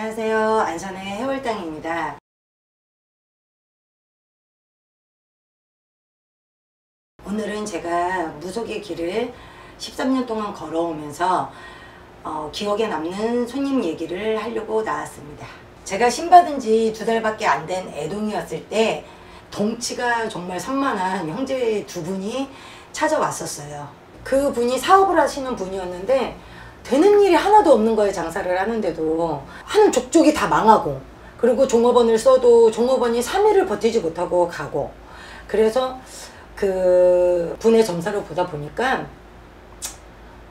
안녕하세요. 안산의 해월당입니다. 오늘은 제가 무속의 길을 13년 동안 걸어오면서 어, 기억에 남는 손님 얘기를 하려고 나왔습니다. 제가 신받은 지 두 달밖에 안 된 애동이었을 때 덩치가 정말 산만한 형제 두 분이 찾아왔었어요. 그 분이 사업을 하시는 분이었는데 되는 일이 하나도 없는 거예요 장사를 하는데도 하는 족족이 다 망하고 그리고 종업원을 써도 종업원이 3일을 버티지 못하고 가고 그래서 그 분의 점사를 보다 보니까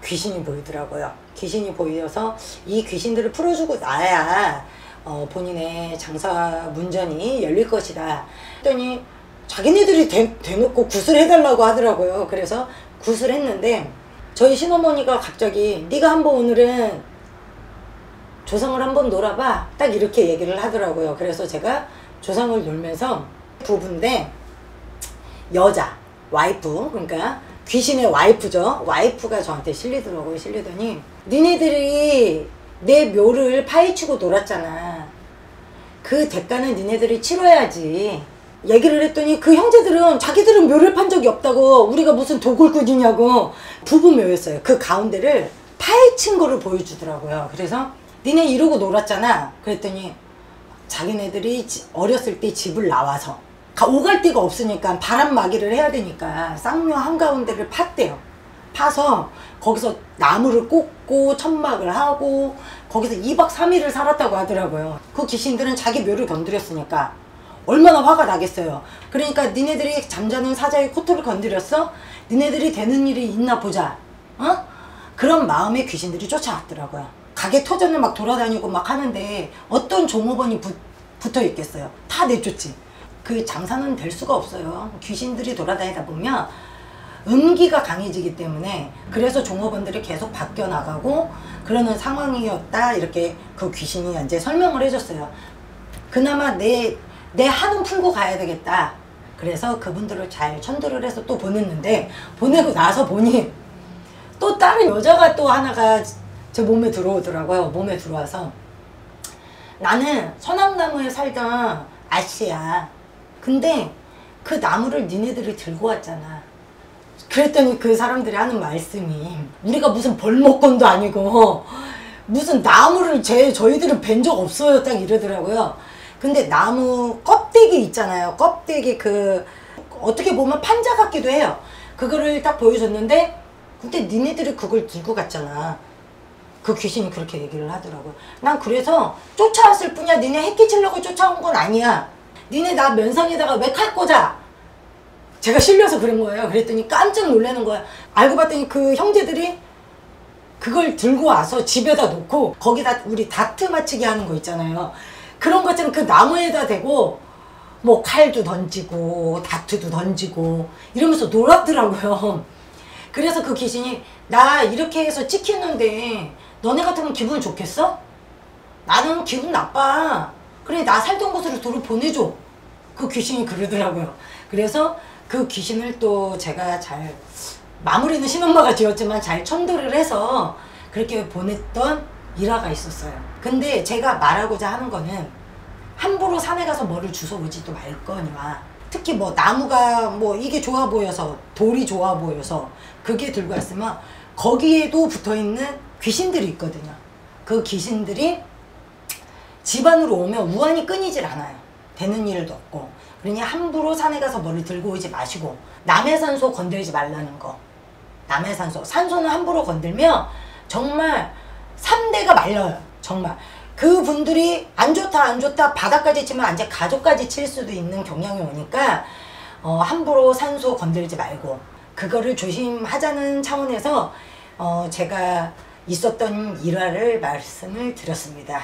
귀신이 보이더라고요. 귀신이 보여서 이 귀신들을 풀어주고 나야 어, 본인의 장사 문전이 열릴 것이다. 했더니 자기네들이 대, 대놓고 구슬해달라고 하더라고요. 그래서 구슬했는데 저희 신어머니가 갑자기 네가 한번 오늘은 조상을 한번 놀아봐 딱 이렇게 얘기를 하더라고요. 그래서 제가 조상을 놀면서 부부인데 여자 와이프 그러니까 귀신의 와이프죠. 와이프가 저한테 실리더라고요. 실리더니 니네들이 내 묘를 파헤치고 놀았잖아. 그 대가는 니네들이 치러야지. 얘기를 했더니 그 형제들은 자기들은 묘를 판 적이 없다고 우리가 무슨 도굴꾼이냐고 부부 묘였어요. 그 가운데를 파헤친 거를 보여주더라고요. 그래서 니네 이러고 놀았잖아. 그랬더니 자기네들이 지- 어렸을 때 집을 나와서 가- 오갈 데가 없으니까 바람막이를 해야 되니까 쌍묘 한가운데를 팠대요. 파서 거기서 나무를 꽂고 천막을 하고 거기서 2박 3일을 살았다고 하더라고요. 그 귀신들은 자기 묘를 건드렸으니까 얼마나 화가 나겠어요. 그러니까 니네들이 잠자는 사자의 코토를 건드렸어? 니네들이 되는 일이 있나 보자. 어? 그런 마음의 귀신들이 쫓아왔더라고요. 가게 터전을 막 돌아다니고 막 하는데 어떤 종업원이 붙, 붙어 있겠어요. 다 내쫓지. 그 장사는 될 수가 없어요. 귀신들이 돌아다니다 보면 음기가 강해지기 때문에 그래서 종업원들이 계속 바뀌어 나가고 그러는 상황이었다 이렇게 그 귀신이 이제 설명을 해줬어요. 그나마 내, 내 한은 풀고 가야 되겠다. 그래서 그분들을 잘 천도를 해서 또 보냈는데 보내고 나서 보니 또 다른 여자가 또 하나가 제 몸에 들어오더라고요. 몸에 들어와서 나는 선악나무에 살던 아씨야. 근데 그 나무를 니네들이 들고 왔잖아. 그랬더니 그 사람들이 하는 말씀이 우리가 무슨 벌목건도 아니고 무슨 나무를 제 저희들은 뵌 적 없어요 딱 이러더라고요. 근데 나무 껍데기 있잖아요. 껍데기 그 어떻게 보면 판자 같기도 해요. 그거를 딱 보여줬는데 근데 니네들이 그걸 들고 갔잖아. 그 귀신이 그렇게 얘기를 하더라고요. 난 그래서 쫓아왔을 뿐이야. 니네 해 끼치려고 쫓아온 건 아니야. 니네 나 면상에다가 왜 칼 꽂아? 제가 실려서 그런 거예요. 그랬더니 깜짝 놀라는 거야. 알고 봤더니 그 형제들이 그걸 들고 와서 집에다 놓고 거기다 우리 다트 맞추기 하는 거 있잖아요. 그런 것처럼 그 나무에다 대고 뭐 칼도 던지고 다트도 던지고 이러면서 놀았더라고요. 그래서 그 귀신이 나 이렇게 해서 찍혔는데 너네 같으면 기분 좋겠어? 나는 기분 나빠. 그래 나 살던 곳으로 도로 보내줘. 그 귀신이 그러더라고요. 그래서 그 귀신을 또 제가 잘 마무리는 신엄마가 지었지만 잘 천도를 해서 그렇게 보냈던 일화가 있었어요. 근데 제가 말하고자 하는 거는 함부로 산에 가서 뭐를 주워오지도 말 거니와 특히 뭐 나무가 뭐 이게 좋아 보여서 돌이 좋아 보여서 그게 들고 왔으면 거기에도 붙어 있는 귀신들이 있거든요. 그 귀신들이 집안으로 오면 우환이 끊이질 않아요. 되는 일도 없고. 그러니 함부로 산에 가서 뭐를 들고 오지 마시고 남의 산소 건들지 말라는 거. 남의 산소. 산소는 함부로 건들면 정말 3대가 말려요. 정말. 그 분들이 안 좋다 안 좋다 바닥까지 치면 이제 가족까지 칠 수도 있는 경향이 오니까 어, 함부로 산소 건들지 말고 그거를 조심하자는 차원에서 어, 제가 있었던 일화를 말씀을 드렸습니다.